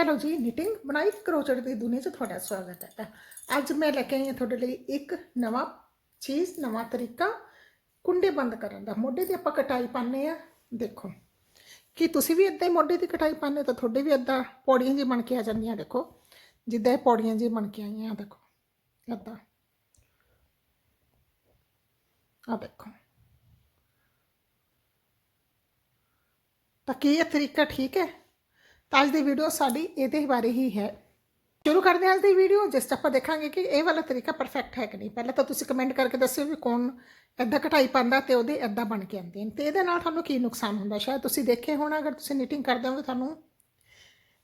Hello ਜੀ knitting ਬਣਾਈ, ਕਰੋਚੜ ਦੀ ਦੁਨੀਆ 'ਚ ਤੁਹਾਡਾ ਸਵਾਗਤ ਹੈ। ਅੱਜ ਮੈਂ ਲੈ ਕੇ ਆਈ ਹਾਂ ਤੁਹਾਡੇ ਲਈ ਇੱਕ ਨਵਾਂ ਚੀਜ਼, ਨਵਾਂ ਤਰੀਕਾ ਕੁੰਡੇ ਬੰਦ ਕਰਨ ਦਾ। ਮੋਢੇ ਦੀ ਆਪਾਂ ਕਟਾਈ ਪਾਉਂਦੇ ਆ ਦੇਖੋ, ਕੀ ਤੁਸੀਂ ਵੀ ਇਦਾਂ ਹੀ ਮੋਢੇ ਦੀ ਕਟਾਈ ਪਾਉਂਦੇ ਤਾਂ ਤੁਹਾਡੇ ਵੀ ਇਦਾਂ ਪੌੜੀਆਂ ਜੀ ਬਣ ਕੇ ਆ ਜਾਂਦੀਆਂ, ਦੇਖੋ। ਜਿੱਦਾਂ ਇਹ ਪੌੜੀਆਂ ਜੀ ਬਣ ਕੇ ਆਈਆਂ, ਦੇਖੋ। ਇਦਾਂ ਆ ਦੇਖੋ। ਤਾਂ ਕੀ ਇਹ ਤਰੀਕਾ ਠੀਕ ਹੈ? ਤਾਂ ਅੱਜ ਦੀ ਵੀਡੀਓ ਸਾਡੀ ਇਹਦੇ ਬਾਰੇ ਹੀ ਹੈ। ਸ਼ੁਰੂ ਕਰਦੇ ਹਾਂ ਅੱਜ ਦੀ ਵੀਡੀਓ ਜਿਸ 'ਚ ਆਪਾਂ ਦੇਖਾਂਗੇ ਕਿ ਇਹ ਵਾਲਾ ਤਰੀਕਾ ਪਰਫੈਕਟ ਹੈ ਕਿ ਨਹੀਂ। ਪਹਿਲਾਂ ਤਾਂ ਤੁਸੀਂ ਕਮੈਂਟ ਕਰਕੇ ਦੱਸਿਓ ਵੀ ਕੌਣ ਐਦਾਂ ਕਟਾਈ ਪਾਉਂਦਾ ਤੇ ਉਹਦੇ ਐਦਾਂ ਬਣ ਕੇ ਆਉਂਦੇ ਨੇ ਤੇ ਇਹਦੇ ਨਾਲ ਤੁਹਾਨੂੰ ਕੀ ਨੁਕਸਾਨ ਹੁੰਦਾ? ਸ਼ਾਇਦ ਤੁਸੀਂ ਦੇਖੇ ਹੋਣਾ, ਅਗਰ ਤੁਸੀਂ ਨੀਟਿੰਗ ਕਰਦੇ ਹੋ ਤੁਹਾਨੂੰ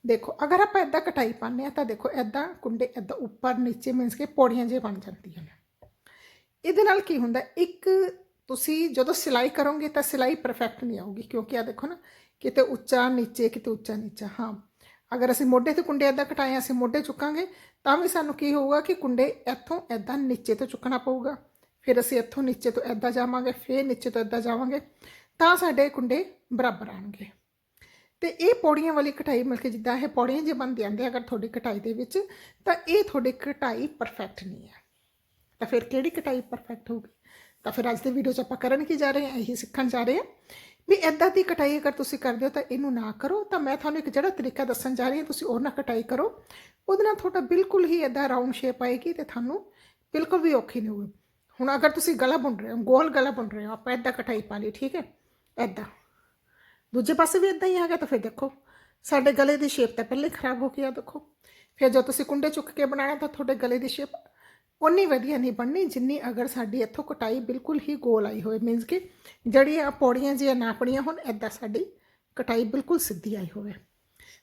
ਦੇਖੋ, ਅਗਰ ਆਪਾਂ ਐਦਾਂ ਕਟਾਈ ਪਾਉਂਦੇ ਆ ਤਾਂ ਦੇਖੋ ਐਦਾਂ ਕੁੰਡੇ ਐਦਾਂ ਉੱਪਰ ਨੀਚੇ ਮੀਨਸ ਕਿ ਪੌੜੀਆਂ ਜੇ ਬਣ ਜਾਂਦੀਆਂ ਨੇ। ਇਹਦੇ ਨਾਲ ਕੀ ਹੁੰਦਾ? ਇੱਕ ਤੁਸੀਂ ਜਦੋਂ ਸਿਲਾਈ ਕਰੋਗੇ ਤਾਂ ਸਿਲਾਈ ਪਰਫੈਕਟ ਨਹੀਂ ਆਊਗੀ, ਕਿਉਂਕਿ ਆ ਦੇਖੋ ਨਾ ਕਿਤੇ ਉੱਚਾ, ਨੀਚੇ, ਕਿਤੇ ਉੱਚਾ, ਨੀਚਾ। ਹਾਂ, ਅਗਰ ਅਸੀਂ ਮੋਢੇ ਤੇ ਕੁੰਡੇ ਐਦਾਂ ਕਟਾਏ ਅਸੀਂ ਮੋਢੇ ਚੁੱਕਾਂਗੇ, ਤਾਂ ਵੀ ਸਾਨੂੰ ਕੀ ਹੋਊਗਾ ਕਿ ਕੁੰਡੇ ਇੱਥੋਂ ਐਦਾਂ ਨੀਚੇ ਤੋਂ ਚੁੱਕਣਾ ਪਊਗਾ। ਫਿਰ ਅਸੀਂ ਇੱਥੋਂ ਨੀਚੇ ਤੋਂ ਐਦਾਂ ਜਾਵਾਂਗੇ, ਫਿਰ ਨੀਚੇ ਤੋਂ ਐਦਾਂ ਜਾਵਾਂਗੇ, ਤਾਂ ਸਾਡੇ ਕੁੰਡੇ ਬਰਾਬਰ ਆਣਗੇ। ਤੇ ਇਹ ਪੌੜੀਆਂ ਵਾਲੀ ਕਟਾਈ ਮਿਲ ਕੇ ਜਿੱਦਾਂ ਇਹ ਪੌੜੀਆਂ ਜੇ ਬੰਦ ਜਾਂਦੇ ਅਗਰ ਤੁਹਾਡੀ ਕਟਾਈ ਦੇ ਵਿੱਚ, ਤਾਂ ਇਹ ਤੁਹਾਡੀ ਕਟਾਈ ਪਰਫੈਕਟ ਨਹੀਂ ਹੈ। ਤਾਂ ਫਿਰ ਕਿਹੜੀ ਕਟਾਈ ਪਰਫੈਕਟ ਹੋਊਗੀ? ਤਾਂ ਫਿਰ ਅੱਜ ਦੇ ਵੀਡੀਓ 'ਚ ਆਪਾਂ ਕਰਨ ਕੀ ਜਾ ਰਹੇ ਹਾਂ? ਇਹੀ ਸਿੱਖਣ ਜਾ ਰਹੇ ਹਾਂ। ਵੀ ਐਦਾਂ ਦੀ ਕਟਾਈ ਅਗਰ ਤੁਸੀਂ ਕਰਦੇ ਹੋ ਤਾਂ ਇਹਨੂੰ ਨਾ ਕਰੋ। ਤਾਂ ਮੈਂ ਤੁਹਾਨੂੰ ਇੱਕ ਜਿਹੜਾ ਤਰੀਕਾ ਦੱਸਣ ਜਾ ਰਹੀ ਹਾਂ, ਤੁਸੀਂ ਉਹ ਨਾ ਕਟਾਈ ਕਰੋ। ਉਹਦੇ ਨਾਲ ਤੁਹਾਡਾ ਬਿਲਕੁਲ ਹੀ ਐਦਾਂ ਰਾਉਂਡ ਸ਼ੇਪ ਆਏਗੀ ਤੇ ਤੁਹਾਨੂੰ ਬਿਲਕੁਲ ਵੀ ਔਖੀ ਨਹੀਂ ਹੋਊਗੀ। ਹੁਣ ਅਗਰ ਤੁਸੀਂ ਗਲਾ ਬੁਣ ਰਹੇ ਹੋ, ਗੋਲ ਗਲਾ ਬੁਣ ਰਹੇ ਹੋ, ਆਪਾਂ ਐਦਾਂ ਕਟਾਈ ਪਾ ਲਈ, ਠੀਕ ਹੈ? ਐਦਾਂ ਦੂਜੇ ਪਾਸੇ ਵੀ ਇਦਾਂ ਹੀ ਹੈਗਾ ਤਾਂ ਫਿਰ ਦੇਖੋ, ਸਾਡੇ ਗਲੇ ਦੀ ਸ਼ੇਪ ਤਾਂ ਪਹਿਲੇ ਖਰਾਬ ਹੋ ਗਈ ਆ, ਦੇਖੋ। ਫਿਰ ਜਦੋਂ ਤੁਸੀਂ ਕੁੰਡੇ ਚੁੱਕ ਕੇ ਬਣਾਣਾ ਤਾਂ ਤੁਹਾਡੇ ਗਲੇ ਦੀ ਸ਼ੇਪ ਉਨੀ ਵਧੀਆ ਨਹੀਂ ਬਣਨੀ, ਜਿੰਨੀ ਅਗਰ ਸਾਡੀ ਇੱਥੋਂ ਕਟਾਈ ਬਿਲਕੁਲ ਹੀ ਗੋਲ ਆਈ ਹੋਵੇ। ਮੀਨਸ ਕਿ ਜਿਹੜੀਆਂ ਪੌੜੀਆਂ ਜਿਹੀਆਂ ਨਾਪਣੀਆਂ ਹੁਣ ਐਦਾਂ ਸਾਡੀ ਕਟਾਈ ਬਿਲਕੁਲ ਸਿੱਧੀ ਆਈ ਹੋਵੇ।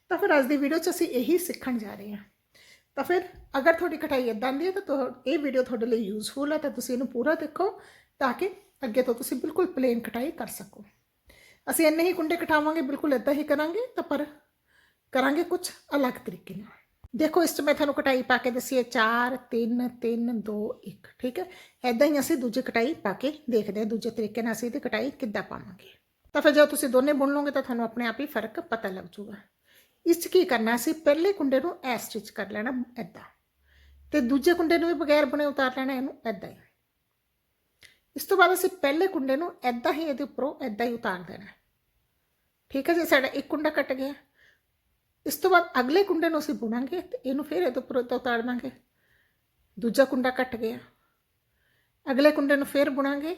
ਤਾਂ ਫਿਰ ਅੱਜ ਦੀ ਵੀਡੀਓ 'ਚ ਅਸੀਂ ਇਹੀ ਸਿੱਖਣ ਜਾ ਰਹੇ ਹਾਂ। ਤਾਂ ਫਿਰ ਅਗਰ ਤੁਹਾਡੀ ਕਟਾਈ ਇਦਾਂ ਦੀ ਹੈ, ਤਾਂ ਤੁਹਾ- ਇਹ ਵੀਡੀਓ ਤੁਹਾਡੇ ਲਈ ਯੂਜ਼ਫੁਲ ਹੈ, ਤਾਂ ਤੁਸੀਂ ਇਹਨੂੰ ਪੂਰਾ ਦੇਖੋ, ਤਾਂ ਕਿ ਅੱਗੇ ਤੋਂ ਤੁਸੀਂ ਬਿਲਕੁਲ ਪਲੇਨ ਕਟਾਈ ਕਰ ਸਕੋ। ਅਸੀਂ ਇੰਨੇ ਹੀ ਕੁੰਡੇ ਕਟਾਵਾਂਗੇ, ਬਿਲਕੁਲ ਇਦਾਂ ਹੀ ਕਰਾਂਗੇ, ਤਾਂ ਪਰ ਕਰਾਂਗੇ ਕੁਝ ਅਲੱਗ ਤਰੀਕੇ ਨਾਲ। ਦੇਖੋ, ਇਸ 'ਚ ਮੈਂ ਤੁਹਾਨੂੰ ਕਟਾਈ ਪਾ ਕੇ ਦੱਸੀ ਹੈ। 4 3 3 2 1 ਠੀਕ ਹੈ? ਐਦਾਂ ਹੀ ਅਸੀਂ ਦੂਜੀ ਕਟਾਈ ਪਾ ਕੇ ਦੇਖਦੇ ਹਾਂ ਦੂਜੇ ਤਰੀਕੇ ਨਾਲ ਅਸੀਂ ਇਹਦੀ ਕਟਾਈ ਕਿੱਦਾਂ ਪਾਵਾਂਗੇ। ਤਾਂ ਫਿਰ ਜਦੋਂ ਤੁਸੀਂ ਦੋਨੇ ਬੁਣ ਲਓਗੇ ਤਾਂ ਤੁਹਾਨੂੰ ਆਪਣੇ ਆਪ ਹੀ ਫ਼ਰਕ ਪਤਾ ਲੱਗ ਜਾਊਗਾ। ਇਸ 'ਚ ਕੀ ਕਰਨਾ, ਅਸੀਂ ਪਹਿਲੇ ਕੁੰਡੇ ਨੂੰ ਐ ਸਟਿਚ ਕਰ ਲੈਣਾ ਐਦਾਂ ਤੇ ਦੂਜੇ ਕੁੰਡੇ ਨੂੰ ਵੀ ਬਗੈਰ ਬੁਣੇ ਉਤਾਰ ਲੈਣਾ, ਇਹਨੂੰ ਐਦਾਂ ਹੀ। ਇਸ ਤੋਂ ਬਾਅਦ ਅਸੀਂ ਪਹਿਲੇ ਕੁੰਡੇ ਨੂੰ ਐਦਾਂ ਹੀ ਇਹਦੇ ਉੱਪਰੋਂ ਐਦਾਂ ਹੀ ਉਤਾਰ ਦੇਣਾ। ਠੀਕ ਹੈ ਜੀ, ਸਾਡਾ ਇੱਕ ਕੁੰਡਾ ਕੱਟ ਗਿਆ। ਇਸ ਤੋਂ ਬਾਅਦ ਅਗਲੇ ਕੁੰਡੇ ਨੂੰ ਅਸੀਂ ਬੁਣਾਂਗੇ ਤੇ ਇਹਨੂੰ ਫਿਰ ਇਹਦੇ ਉੱਪਰ ਉਤਾਰ ਦਾਂਗੇ ਦੂਜਾ ਕੁੰਡਾ ਕੱਟ ਗਿਆ। ਅਗਲੇ ਕੁੰਡੇ ਨੂੰ ਫਿਰ ਬੁਣਾਂਗੇ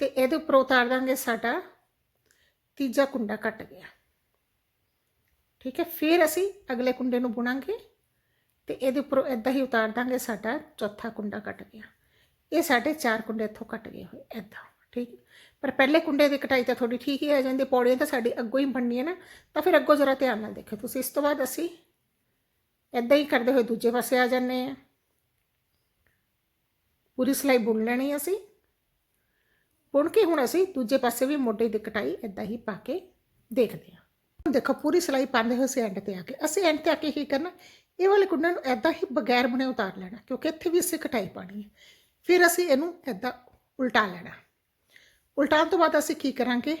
ਤੇ ਇਹਦੇ ਉੱਪਰ ਉਤਾਰ ਦਾਂਗੇ ਸਾਡਾ ਤੀਜਾ ਕੁੰਡਾ ਕੱਟ ਗਿਆ। ਠੀਕ ਹੈ, ਫਿਰ ਅਸੀਂ ਅਗਲੇ ਕੁੰਡੇ ਨੂੰ ਬੁਣਾਂਗੇ ਤੇ ਇਹਦੇ ਉੱਪਰ ਇਦਾਂ ਹੀ ਉਤਾਰ ਦਾਂਗੇ ਸਾਡਾ ਚੌਥਾ ਕੁੰਡਾ ਕੱਟ ਗਿਆ। ਇਹ ਸਾਡੇ ਚਾਰ ਕੁੰਡੇ ਇੱਥੋਂ ਕੱਟ ਗਏ ਹੋਏ ਇਦਾਂ ਠੀਕ? ਪਰ ਪਹਿਲੇ ਕੁੰਡੇ ਦੀ ਕਟਾਈ ਤਾਂ ਥੋੜੀ ਠੀਕ ਹੀ ਆ ਜਾਂਦੀ, ਪੌੜੀਆਂ ਤਾਂ ਸਾਡੀ ਅੱਗੋਂ ਹੀ ਬਣਨੀ ਹੈ ਨਾ, ਤਾਂ ਫਿਰ ਅੱਗੋਂ ਜ਼ਰਾ ਧਿਆਨ ਨਾਲ ਦੇਖੋ ਤੁਸੀਂ ਇਸ ਤੋਂ ਬਾਅਦ ਅਸੀਂ ਇਦਾਂ ਹੀ ਕਰਦੇ ਹੋਏ ਦੂਜੇ ਪਾਸੇ ਆ ਜਾਂਦੇ ਆ ਪੂਰੀ ਸਿਲਾਈ ਬੁਣ ਲੈਣੀ ਅਸੀਂ। ਬੁਣ ਕੇ ਹੁਣ ਅਸੀਂ ਦੂਜੇ ਪਾਸੇ ਵੀ ਮੋਢੇ ਦੀ ਕਟਾਈ ਇਦਾਂ ਹੀ ਪਾ ਕੇ ਦੇਖਦੇ ਹਾਂ। ਹੁਣ ਦੇਖੋ, ਪੂਰੀ ਸਿਲਾਈ ਪਾਉਂਦੇ ਹੋਏ ਅਸੀਂ ਐਂਡ ਤੇ ਆ ਕੇ ਅਸੀਂ ਐਂਡ ਤੇ ਆ ਕੇ ਕੀ ਕਰਨਾ? ਇਹ ਵਾਲੇ ਕੁੰਡੇ ਨੂੰ ਇਦਾਂ ਹੀ ਬਗੈਰ ਬੁਣੇ ਉਤਾਰ ਲੈਣਾ, ਕਿਉਂਕਿ ਇੱਥੇ ਵੀ ਅਸੀਂ ਕਟਾਈ ਪਾਣੀ ਹੈ। ਫਿਰ ਅਸੀਂ ਇਹਨੂੰ ਇਦਾਂ ਉਲਟਾ ਲੈਣਾ। ਉਲਟਾਉਣ ਤੋਂ ਬਾਅਦ ਅਸੀਂ ਕੀ ਕਰਾਂਗੇ?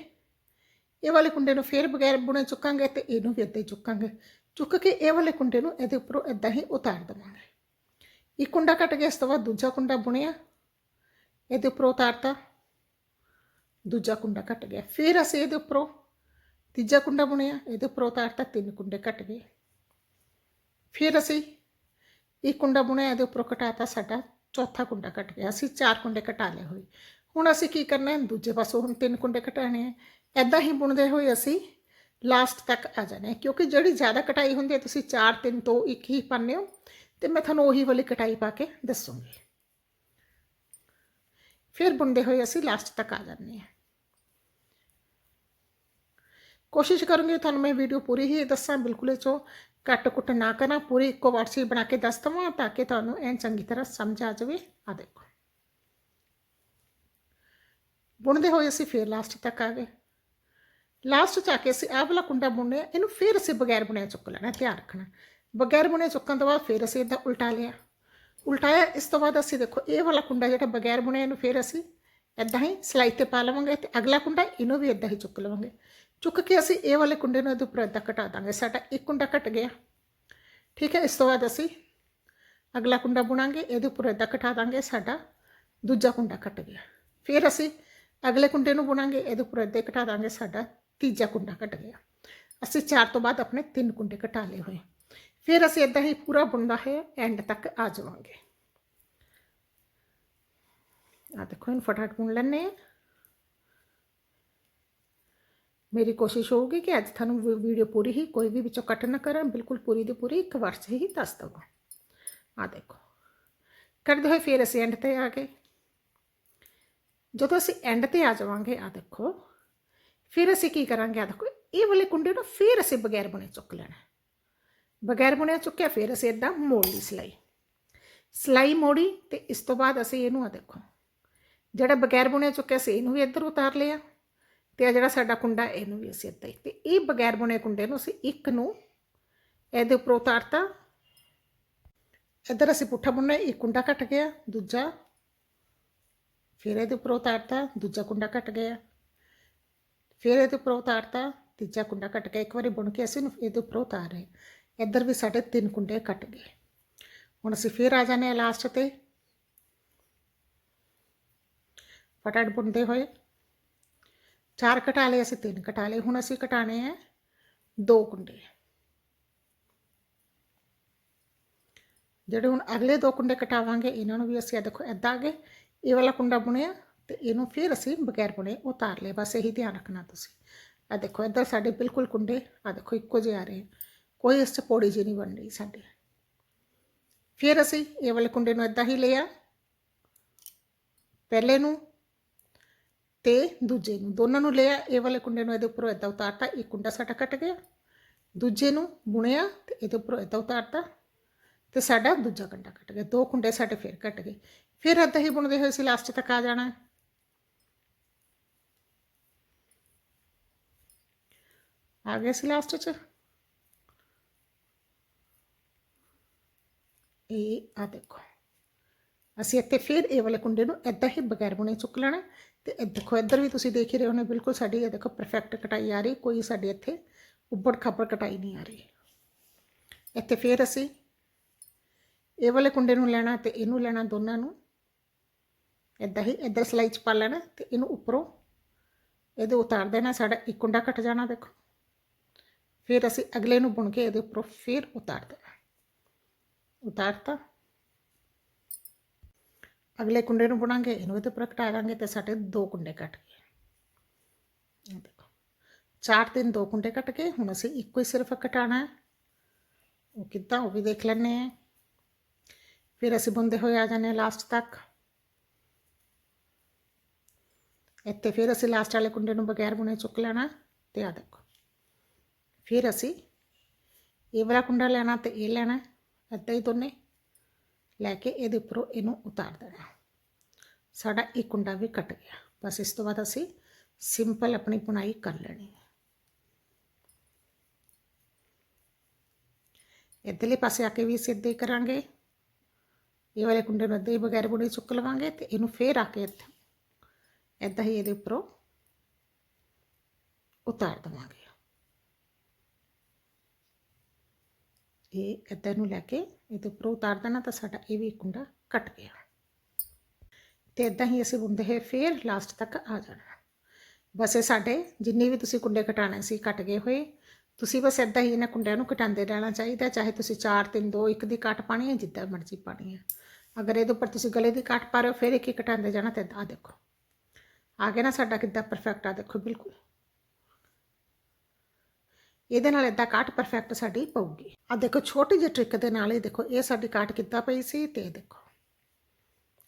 ਇਹ ਵਾਲੇ ਕੁੰਡੇ ਨੂੰ ਫੇਰ ਬਗੈਰ ਬੁਣੇ ਚੁੱਕਾਂਗੇ ਤੇ ਇਹਨੂੰ ਵੀ ਇੱਦਾਂ ਹੀ ਚੁੱਕਾਂਗੇ। ਚੁੱਕ ਕੇ ਇਹ ਵਾਲੇ ਕੁੰਡੇ ਨੂੰ ਇਹਦੇ ਉੱਪਰੋਂ ਇੱਦਾਂ ਹੀ ਉਤਾਰ ਦੇਵਾਂਗੇ। ਇੱਕ ਕੁੰਡਾ ਕੱਟ ਗਿਆ ਇਸ ਤੋਂ ਬਾਅਦ ਦੂਜਾ ਕੁੰਡਾ ਬੁਣਿਆ। ਇਹਦੇ ਉੱਪਰੋਂ ਉਤਾਰਤਾ। ਦੂਜਾ ਕੁੰਡਾ ਕੱਟ ਗਿਆ। ਫਿਰ ਅਸੀਂ ਇਹਦੇ ਉੱਪਰੋਂ ਤੀਜਾ ਕੁੰਡਾ ਬੁਣਿਆ। ਇਹਦੇ ਉੱਪਰੋਂ ਉਤਾਰਤਾ। ਤਿੰਨ ਕੁੰਡੇ ਕੱਟ ਗਏ। ਫਿਰ ਅਸੀਂ ਇੱਕ ਕੁੰਡਾ ਬੁਣਿਆ। ਇਹਦੇ ਉੱਪਰੋਂ ਕਟਾਤਾ ਸਾਡਾ ਚੌਥਾ ਕੁੰਡਾ ਕੱਟ ਗਿਆ। ਅਸੀਂ ਚਾਰ ਕੁੰਡੇ ਘਟਾ ਲਏ ਹੋਏ। ਹੁਣ ਅਸੀਂ ਕੀ ਕਰਨਾ ਹੈ? ਦੂਜੇ ਪਾਸੋਂ ਹੁਣ ਤਿੰਨ ਕੁੰਡੇ ਕਟਾਣੇ ਹੈ। ਐਦਾਂ ਹੀ ਬੁਣਦੇ ਹੋਏ ਅਸੀਂ ਲਾਸਟ ਤੱਕ ਆ ਜਾਣਾ ਕਿਉਂਕਿ ਜਿਹੜੀ ਜ਼ਿਆਦਾ ਕਟਾਈ ਹੁੰਦੀ ਹੈ, ਤੁਸੀਂ 4 3 ਤੋਂ ਇੱਕ ਹੀ ਪਾਉਂਦੇ ਹੋ। ਤੇ ਮੈਂ ਤੁਹਾਨੂੰ ਉਹੀ ਵਾਲੀ ਕਟਾਈ ਪਾ ਕੇ ਦੱਸੂਗੀ। ਫਿਰ ਬੁਣਦੇ ਹੋਏ ਅਸੀਂ ਲਾਸਟ ਤੱਕ ਆ ਜਾਂਦੇ ਹਾਂ। ਕੋਸ਼ਿਸ਼ ਕਰੂੰਗੀ ਤੁਹਾਨੂੰ ਮੈਂ ਵੀਡੀਓ ਪੂਰੀ ਹੀ ਦੱਸਾਂ, ਬਿਲਕੁਲ ਇਹ 'ਚੋਂ ਕੱਟ ਕੁੱਟ ਨਾ ਕਰਾਂ। ਪੂਰੀ ਇੱਕੋ ਵਾਰ 'ਚ ਹੀ ਬਣਾ ਕੇ ਦੱਸ ਦਵਾਂ ਤਾਂ ਕਿ ਤੁਹਾਨੂੰ ਐਨ ਚੰਗੀ ਤਰ੍ਹਾਂ ਸਮਝ ਆ ਜਾਵੇ। ਆ ਦੇਖੋ। ਬੁਣਦੇ ਹੋਏ ਅਸੀਂ ਫੇਰ ਲਾਸਟ ਤੱਕ ਆ ਗਏ। ਲਾਸਟ ਚ ਆ ਕੇ ਅਸੀਂ ਆਹ ਵਾਲਾ ਕੁੰਡਾ ਬੁਣਿਆ, ਇਹਨੂੰ ਫੇਰ ਅਸੀਂ ਬਗੈਰ ਬੁਣਿਆ ਚੁੱਕ ਲੈਣਾ, ਧਿਆਨ ਰੱਖਣਾ। ਬਗੈਰ ਬੁਣਿਆ ਚੁੱਕਣ ਤੋਂ ਬਾਅਦ ਫੇਰ ਅਸੀਂ ਇਹਦਾ ਉਲਟਾ ਲਿਆ। ਉਲਟਾਇਆ, ਇਸ ਤੋਂ ਬਾਅਦ ਅਸੀਂ ਦੇਖੋ, ਇਹ ਵਾਲਾ ਕੁੰਡਾ ਜਿਹੜਾ ਬਗੈਰ ਬੁਣਿਆ, ਇਹਨੂੰ ਫੇਰ ਅਸੀਂ ਇਦਾਂ ਹੀ ਸਲਾਈ ਤੇ ਪਾ ਲਵਾਂਗੇ ਤੇ ਅਗਲਾ ਕੁੰਡਾ ਇਹਨੂੰ ਵੀ ਇਦਾਂ ਹੀ ਚੁੱਕ ਲਵਾਂਗੇ। ਚੁੱਕ ਕੇ ਅਸੀਂ ਇਹ ਵਾਲੇ ਕੁੰਡੇ ਨੂੰ ਇਹਦੇ ਉੱਪਰ ਏਦਾਂ ਘਟਾ ਦਾਂਗੇ, ਸਾਡਾ ਇੱਕ ਕੁੰਡਾ ਘਟ ਗਿਆ। ਠੀਕ ਹੈ, ਇਸ ਤੋਂ ਬਾਅਦ ਅਸੀਂ ਅਗਲਾ ਕੁੰਡਾ ਬੁਣਾਂਗੇ, ਇਹਦੇ ਉੱਪਰ ਏਦਾਂ ਘਟਾ ਦਾਂਗੇ, ਸਾਡਾ ਦੂਜਾ ਕੁੰਡਾ ਘਟ ਗਿਆ। ਫਿਰ ਅਸੀਂ ਅਗਲੇ ਕੁੰਡੇ ਨੂੰ ਬੁਣਾਂਗੇ, ਇਹਦੇ ਉੱਪਰ ਏਦਾਂ ਘਟਾ ਦਾਂਗੇ, ਸਾਡਾ ਤੀਜਾ ਕੁੰਡਾ ਘਟ ਗਿਆ। ਅਸੀਂ ਚਾਰ ਤੋਂ ਬਾਅਦ ਆਪਣੇ ਤਿੰਨ ਕੁੰਡੇ ਘਟਾ ਲਏ ਹੋਏ। ਫਿਰ ਅਸੀਂ ਇਦਾਂ ਹੀ ਪੂਰਾ ਬੁਣਦਾ ਹੈ ਐਂਡ ਤੱਕ ਆ ਜਾਵਾਂਗੇ। ਆ ਦੇਖੋ, ਇਹਨੂੰ ਫਟਾਫਟ ਬੁਣ ਲੈਣੇ ਆ ਮੇਰੀ ਕੋਸ਼ਿਸ਼ ਹੋਊਗੀ ਕਿ ਅੱਜ ਤੁਹਾਨੂੰ ਵੀ- ਵੀਡੀਓ ਪੂਰੀ ਹੀ ਕੋਈ ਵੀ ਵਿੱਚੋਂ ਕੱਟ ਨਾ ਕਰਾਂ, ਬਿਲਕੁਲ ਪੂਰੀ ਦੀ ਪੂਰੀ ਇੱਕ ਵਾਰ 'ਚ ਹੀ ਦੱਸ ਦਵਾਂ। ਆ ਦੇਖੋ। ਕਰਦੇ ਹੋਏ ਫਿਰ ਅਸੀਂ ਐਂਡ ਤੇ ਆ ਗਏ। ਜਦੋਂ ਅਸੀਂ ਐਂਡ ਤੇ ਆ ਜਾਵਾਂਗੇ ਆ ਦੇਖੋ, ਫਿਰ ਅਸੀਂ ਕੀ ਕਰਾਂਗੇ? ਆ ਦੇਖੋ, ਇਹ ਵਾਲੇ ਕੁੰਡੇ ਨੂੰ ਫਿਰ ਅਸੀਂ ਬਗੈਰ ਬੁਣੇ ਚੁੱਕ ਲੈਣਾ ਬਗੈਰ ਬੁਣਿਆ ਚੁੱਕਿਆ, ਫਿਰ ਅਸੀਂ ਇਦਾਂ ਮੋੜ ਲਈ ਸਿਲਾਈ। ਸਿਲਾਈ ਮੋੜੀ ਤੇ ਇਸ ਤੋਂ ਬਾਅਦ ਅਸੀਂ ਇਹਨੂੰ ਆ ਦੇਖੋ, ਜਿਹੜਾ ਬਗੈਰ ਬੁਣਿਆ ਚੁੱਕਿਆ ਸੀ, ਇਹਨੂੰ ਵੀ ਇੱਧਰ ਉਤਾਰ ਲਿਆ ਤੇ ਆ ਜਿਹੜਾ ਸਾਡਾ ਕੁੰਡਾ, ਇਹਨੂੰ ਵੀ ਅਸੀਂ ਇੱਦਾਂ ਹੀ। ਤੇ ਇਹ ਬਗੈਰ ਬੁਣੇ ਕੁੰਡੇ ਨੂੰ ਅਸੀਂ ਇੱਕ ਨੂੰ ਇਹਦੇ ਉੱਪਰ ਉਤਾਰਤਾ। ਇੱਧਰ ਅਸੀਂ ਪੁੱਠਾ ਬੁਣਨਾ ਇੱਕ ਕੁੰਡਾ ਕੱਟ ਗਿਆ, ਦੂਜਾ ਫਿਰ ਇਹਦੇ ਉੱਪਰ ਉਤਾਰਤਾ ਦੂਜਾ ਕੁੰਡਾ ਕੱਟ ਗਿਆ। ਫਿਰ ਇਹਦੇ ਉੱਪਰ ਉਤਾਰਤਾ ਤੀਜਾ ਕੁੰਡਾ ਕੱਟ ਗਿਆ। ਇੱਕ ਵਾਰੀ ਬੁਣ ਕੇ ਅਸੀਂ ਇਹਦੇ ਉੱਪਰ ਉਤਾਰ ਰਹੇ। ਇੱਧਰ ਵੀ ਸਾਡੇ ਤਿੰਨ ਕੁੰਡੇ ਕੱਟ ਗਏ। ਹੁਣ ਅਸੀਂ ਫਿਰ ਆ ਜਾਣੇ ਲਾਸਟ ਤੇ। ਫਟਾਫਟ ਬੁਣਦੇ ਹੋਏ। ਚਾਰ ਕਟਾ ਲਏ ਅਸੀਂ, ਤਿੰਨ ਕਟਾ ਲਏ। ਹੁਣ ਅਸੀਂ ਕਟਾਣੇ ਆ ਦੋ ਕੁੰਡੇ। ਜਿਹੜੇ ਹੁਣ ਅਗਲੇ ਦੋ ਕੁੰਡੇ ਕਟਾਵਾਂਗੇ, ਇਹਨਾਂ ਨੂੰ ਵੀ ਅਸੀਂ ਆ ਦੇਖੋ ਐਦਾਂ ਅੱਗੇ ਇਹ ਵਾਲਾ ਕੁੰਡਾ ਬੁਣਿਆ ਤੇ ਇਹਨੂੰ ਫਿਰ ਅਸੀਂ ਬਗੈਰ ਬੁਣੇ ਉਤਾਰ ਲਿਆ ਬਸ ਇਹੀ ਧਿਆਨ ਰੱਖਣਾ ਤੁਸੀਂ। ਆ ਦੇਖੋ, ਇੱਧਰ ਸਾਡੇ ਬਿਲਕੁਲ ਕੁੰਡੇ ਆ ਦੇਖੋ, ਇੱਕੋ ਜਿਹੇ ਆ ਰਹੇ। ਕੋਈ ਇਸ 'ਚ ਪੌੜੀ ਜਿਹੀ ਨਹੀਂ ਬਣ ਰਹੀ ਸਾਡੀ। ਫਿਰ ਅਸੀਂ ਇਹ ਵਾਲੇ ਕੁੰਡੇ ਨੂੰ ਇਦਾਂ ਹੀ ਲਿਆ, ਪਹਿਲੇ ਨੂੰ ਤੇ ਦੂਜੇ ਨੂੰ। ਦੋਨਾਂ ਨੂੰ ਲਿਆ, ਇਹ ਵਾਲੇ ਕੁੰਡੇ ਨੂੰ ਇਹਦੇ ਉੱਪਰੋਂ ਇਦਾਂ ਉਤਾਰਤਾ ਇੱਕ ਕੁੰਡਾ ਸਾਡਾ ਕੱਟ ਗਿਆ। ਦੂਜੇ ਨੂੰ ਬੁਣਿਆ ਤੇ ਇਹਦੇ ਉੱਪਰੋਂ ਇਦਾਂ ਉਤਾਰਤਾ ਤੇ ਸਾਡਾ ਦੂਜਾ ਕੁੰਡਾ ਕੱਟ ਗਿਆ। ਦੋ ਕੁੰਡੇ ਸਾਡੇ ਫਿਰ ਕੱਟ ਗਏ। ਫਿਰ ਇਦਾਂ ਹੀ ਬੁਣਦੇ ਹੋਏ ਅਸੀਂ ਲਾਸਟ ਤੱਕ ਆ ਜਾਣਾ ਆ ਗਏ ਸੀ ਲਾਸਟ 'ਚ। ਇਹ ਆ ਦੇਖੋ। ਅਸੀਂ ਇੱਥੇ ਫਿਰ ਇਹ ਵਾਲੇ ਕੁੰਡੇ ਨੂੰ ਇਦਾਂ ਹੀ ਬਗੈਰ ਬੁਣੇ ਚੁੱਕ ਲੈਣਾ ਤੇ ਇਹ ਦੇਖੋ, ਇੱਧਰ ਵੀ ਤੁਸੀਂ ਦੇਖ ਹੀ ਰਹੇ ਹੋਣੇ ਬਿਲਕੁਲ ਸਾਡੀ ਇਹ ਦੇਖੋ ਪਰਫੈਕਟ ਕਟਾਈ ਆ ਰਹੀ, ਕੋਈ ਸਾਡੇ ਇੱਥੇ ਉੱਬੜ ਖੱਬੜ ਕਟਾਈ ਨਹੀਂ ਆ ਰਹੀ। ਇੱਥੇ ਫਿਰ ਅਸੀਂ ਇਹ ਵਾਲੇ ਕੁੰਡੇ ਨੂੰ ਲੈਣਾ ਤੇ ਇਹਨੂੰ ਲੈਣਾ ਦੋਨਾਂ ਨੂੰ। ਇਦਾਂ ਹੀ ਇੱਧਰ ਸਲਾਈ ਚ ਪਾ ਲੈਣਾ ਤੇ ਇਹਨੂੰ ਉੱਪਰੋਂ ਇਹਦੇ ਉਤਾਰ ਦੇਣਾ, ਸਾਡਾ ਇੱਕ ਕੁੰਡਾ ਕੱਟ ਜਾਣਾ ਦੇਖੋ। ਫਿਰ ਅਸੀਂ ਅਗਲੇ ਨੂੰ ਬੁਣ ਕੇ ਇਹਦੇ ਉੱਪਰੋਂ ਫਿਰ ਉਤਾਰ ਦੇਣਾ। ਉਤਾਰਤਾ। ਅਗਲੇ ਕੁੰਡੇ ਨੂੰ ਬੁਣਾਂਗੇ, ਇਹਨੂੰ ਇਹਦੇ ਉੱਪਰ ਘਟਾ ਦਾਂਗੇ ਤੇ ਸਾਡੇ ਦੋ ਕੁੰਡੇ ਕੱਟ ਗਏ। ਇਹ ਦੇਖੋ। ਚਾਰ ਤਿੰਨ ਦੋ ਕੁੰਡੇ ਕੱਟ ਕੇ ਹੁਣ ਅਸੀਂ ਇੱਕੋ ਹੀ ਸਿਰਫ ਘਟਾਣਾ ਹੈ। ਉਹ ਕਿੱਦਾਂ ਉਹ ਵੀ ਦੇਖ ਲੈਣੇ ਆ ਫਿਰ ਅਸੀਂ ਬੁੰਦੇ ਹੋਏ ਆ ਜਾਂਦੇ ਹਾਂ ਲਾਸਟ ਤੱਕ। ਇੱਥੇ ਫਿਰ ਅਸੀਂ ਲਾਸਟ ਵਾਲੇ ਕੁੰਡੇ ਨੂੰ ਬਗੈਰ ਬੁਣੇ ਚੁੱਕ ਲੈਣਾ ਤੇ ਆ ਦੇਖੋ ਫਿਰ ਅਸੀਂ ਇਹ ਵਾਲਾ ਕੁੰਡਾ ਲੈਣਾ ਤੇ ਇਹ ਲੈਣਾ ਏਦਾਂ ਹੀ ਦੋਨੇ ਲੈ ਕੇ ਇਹਦੇ ਉੱਪਰੋਂ ਇਹਨੂੰ ਉਤਾਰ ਦੇਣਾ ਸਾਡਾ ਇਹ ਕੁੰਡਾ ਵੀ ਕੱਟ ਗਿਆ ਬਸ ਇਸ ਤੋਂ ਬਾਅਦ ਅਸੀਂ ਸਿੰਪਲ ਆਪਣੀ ਬੁਣਾਈ ਕਰ ਲੈਣੀ ਹੈ ਇੱਧਰਲੇ ਪਾਸੇ ਆ ਕੇ ਵੀ ਸਿੱਧੇ ਕਰਾਂਗੇ ਇਹ ਵਾਲੇ ਕੁੰਡੇ ਨੂੰ ਅੱਧੇ ਹੀ ਬਗੈਰ ਬੁਣੇ ਚੁੱਕ ਲਵਾਂਗੇ ਤੇ ਇਹਨੂੰ ਫੇਰ ਆ ਕੇ ਇੱਥੇ ਏਦਾਂ ਹੀ ਇਹਦੇ ਉੱਪਰੋਂ ਉਤਾਰ ਦਵਾਂਗੇ। ਇਹ ਏਦਾਂ ਨੂੰ ਲੈ ਕੇ ਇਹਦੇ ਉੱਪਰੋਂ ਉਤਾਰ ਦੇਣਾ ਤਾਂ ਸਾਡਾ ਇਹ ਵੀ ਕੁੰਡਾ ਕੱਟ ਗਿਆ। ਤੇ ਇਦਾਂ ਹੀ ਅਸੀਂ ਬੁੰਦੇ ਹੋਏ ਫੇਰ ਲਾਸਟ ਤੱਕ ਆ ਜਾਣਾ। ਬਸ ਇਹ ਸਾਡੇ ਜਿੰਨੇ ਵੀ ਤੁਸੀਂ ਕੁੰਡੇ ਕਟਾਣੇ ਸੀ ਕੱਟ ਗਏ ਹੋਏ। ਤੁਸੀਂ ਬਸ ਇਦਾਂ ਹੀ ਇਹਨਾਂ ਕੁੰਡਿਆਂ ਨੂੰ ਕਟਾਉਂਦੇ ਰਹਿਣਾ ਚਾਹੀਦਾ, ਚਾਹੇ ਤੁਸੀਂ 4 3 2 1 ਦੀ ਕੱਟ ਪਾਣੀ ਹੈ, ਜਿੱਦਾਂ ਮਰਜ਼ੀ ਪਾਣੀ ਹੈ। ਅਗਰ ਇਹਦੇ ਉੱਪਰ ਤੁਸੀਂ ਗਲੇ ਦੀ ਕੱਟ ਪਾ ਰਹੇ ਹੋ, ਫਿਰ ਇੱਕ ਹੀ ਕਟਾਉਂਦੇ ਜਾਣਾ ਤੇ ਆ ਦੇਖੋ। ਆ ਗਿਆ ਨਾ ਸਾਡਾ ਕਿੱਦਾਂ ਪਰਫੈਕਟ ਆ, ਦੇਖੋ ਬਿਲਕੁਲ। ਇਹਦੇ ਨਾਲ ਇਦਾਂ ਕਾਟ ਪਰਫੈਕਟ ਸਾਡੀ ਪਊਗੀ। ਆ ਦੇਖੋ ਛੋਟੀ ਜਿਹੀ ਟ੍ਰਿਕ ਦੇ ਨਾਲ ਇਹ ਦੇਖੋ, ਇਹ ਸਾਡੀ ਕਾਟ ਕਿੱਦਾਂ ਪਈ ਸੀ ਤੇ ਇਹ ਦੇਖੋ।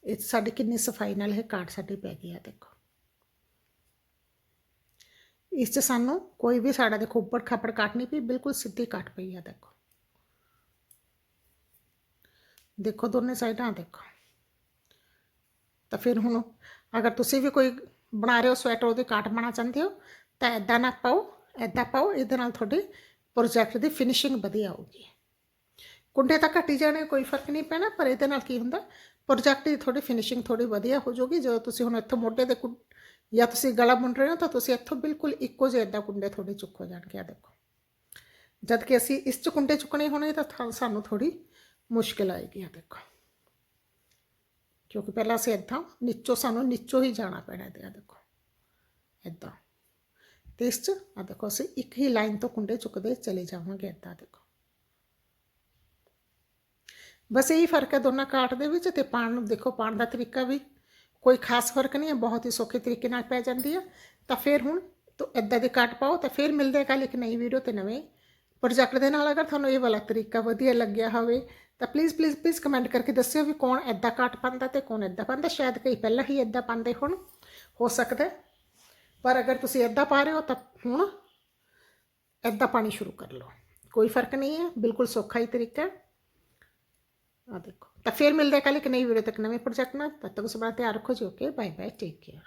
ਇਹ ਸਾਡੀ ਕਿੰਨੀ ਸਫ਼ਾਈ ਨਾਲ ਇਹ ਕਾਟ ਸਾਡੀ ਪੈ ਗਈ ਆ, ਦੇਖੋ। ਇਸ 'ਚ ਸਾਨੂੰ ਕੋਈ ਵੀ ਸਾਡਾ ਦੇਖੋ ਉੱਪਰ ਖੱਪੜ ਕਾਟ ਨਹੀਂ ਪਈ, ਬਿਲਕੁਲ ਸਿੱਧੀ ਕਾਟ ਪਈ ਆ, ਦੇਖੋ। ਦੇਖੋ ਦੋਨੇ ਸਾਈਡਾਂ, ਦੇਖੋ। ਤਾਂ ਫਿਰ ਹੁਣ ਅਗਰ ਤੁਸੀਂ ਵੀ ਕੋਈ ਬਣਾ ਰਹੇ ਹੋ ਸਵੈਟਰ ਉਹਦੀ ਕਾਟ ਪਾਣਾ ਚਾਹੁੰਦੇ ਹੋ? ਤਾਂ ਐਦਾਂ ਨਾ ਪਾਓ ਐਦਾਂ ਪਾਓ, ਇਹਦੇ ਨਾਲ ਤੁਹਾਡੇ ਪ੍ਰੋਜੈਕਟ ਦੀ ਫਿਨਿਸ਼ਿੰਗ ਵਧੀਆ ਆਊਗੀ ਕੁੰਡੇ ਤਾਂ ਘਟੀ ਜਾਣੇ, ਕੋਈ ਫ਼ਰਕ ਨਹੀਂ ਪੈਣਾ, ਪਰ ਇਹਦੇ ਨਾਲ ਕੀ ਹੁੰਦਾ ਪ੍ਰੋਜੈਕਟ ਦੀ ਤੁਹਾਡੀ ਫਿਨਿਸ਼ਿੰਗ ਥੋੜੀ ਵਧੀਆ ਹੋ ਜਾਊਗੀ। ਜਦੋਂ ਤੁਸੀਂ ਹੁਣ ਇੱਥੋਂ ਮੋਢੇ ਦੇ ਕੁੰ- ਜਾਂ ਤੁਸੀਂ ਗਲਾ ਬੁਣ ਰਹੇ ਹੋ, ਤਾਂ ਤੁਸੀਂ ਇੱਥੋਂ ਬਿਲਕੁਲ ਇੱਕੋ ਜਿਹੇ ਇਦਾਂ ਕੁੰਡੇ ਤੁਹਾਡੇ ਚੁੱਕ ਹੋ ਜਾਣਗੇ ਆ ਦੇਖੋ। ਜਦ ਕਿ ਅਸੀਂ ਇਸ ਚ ਕੁੰਡੇ ਚੁੱਕਣੇ ਹੋਣੇ, ਤਾਂ ਥਾ- ਸਾਨੂੰ ਥੋੜੀ ਮੁਸ਼ਕਿਲ ਆਏਗੀ ਆ ਦੇਖੋ। ਕਿਉਂਕਿ ਪਹਿਲਾਂ ਅਸੀਂ ਇੱਦਾਂ ਨੀਚੋਂ ਸਾਨੂੰ ਨੀਚੋਂ ਹੀ ਜਾਣਾ ਪੈਣਾ ਇਹਦੇ ਆ ਦੇਖੋ। ਇੱਦਾਂ ਤੇ ਇਸ ਚ ਆ ਦੇਖੋ, ਅਸੀਂ ਇੱਕ ਹੀ ਲਾਈਨ ਤੋਂ ਕੁੰਡੇ ਚੁੱਕਦੇ ਚਲੇ ਜਾਵਾਂਗੇ ਇੱਦਾਂ ਦੇਖੋ। ਬਸ ਇਹੀ ਫ਼ਰਕ ਹੈ ਦੋਨਾਂ ਕਾਟ ਦੇ ਵਿੱਚ ਤੇ ਪਾਣ ਨੂੰ ਦੇਖੋ, ਪਾਣ ਦਾ ਤਰੀਕਾ ਵੀ ਕੋਈ ਖਾਸ ਫ਼ਰਕ ਨਹੀਂ ਹੈ, ਬਹੁਤ ਹੀ ਸੌਖੇ ਤਰੀਕੇ ਨਾਲ ਪੈ ਜਾਂਦੀ ਹੈ। ਤਾਂ ਫਿਰ ਹੁਣ ਤੋ ਇਦਾਂ ਦੇ ਕਾਟ ਪਾਓ ਤਾਂ ਫਿਰ ਮਿਲਦੇ ਕੱਲ ਇੱਕ ਨਈ ਵੀਡੀਓ ਤੇ ਨਵੇਂ ਪ੍ਰੋਜੈਕਟ ਦੇ ਨਾਲ। ਅਗਰ ਤੁਹਾਨੂੰ ਇਹ ਵਾਲਾ ਤਰੀਕਾ ਵਧੀਆ ਲੱਗਿਆ ਹੋਵੇ ਤਾਂ ਪਲੀਜ਼ ਪਲੀਜ਼ ਪਲੀਜ਼ ਕਮੈਂਟ ਕਰਕੇ ਦੱਸਿਓ ਵੀ ਕੌਣ ਇਦਾਂ ਕੱਟ ਪਾਉਂਦਾ ਤੇ ਕੌਣ ਇਦਾਂ ਪਾਉਂਦਾ। ਸ਼ਾਇਦ ਕਈ ਪਹਿਲਾਂ ਹੀ ਇਦਾਂ ਪਾਉਂਦੇ ਹੁਣ, ਹੋ ਸਕਦਾ ਪਰ ਅਗਰ ਤੁਸੀਂ ਇਦਾਂ ਪਾ ਰਹੇ ਹੋ ਤਾਂ ਹੁਣ ਇਦਾਂ ਪਾਣੀ ਸ਼ੁਰੂ ਕਰ ਲਓ। ਕੋਈ ਫ਼ਰਕ ਨਹੀਂ ਹੈ, ਬਿਲਕੁਲ ਸੌਖਾ ਹੀ ਤਰੀਕਾ ਹੈ। ਆ ਦੇਖੋ। ਤਾਂ ਫਿਰ ਮਿਲਦੇ ਹਾਂ ਕੱਲ ਇੱਕ ਨਈ ਵੀਡੀਓ ਤੱਕ ਨਵੇਂ ਪ੍ਰੋਜੈਕਟ ਨਾਲ। ਤਦ ਤੱਕ ਸਭ ਦਾ ਧਿਆਨ ਰੱਖੋ ਜੀ okay bye bye take care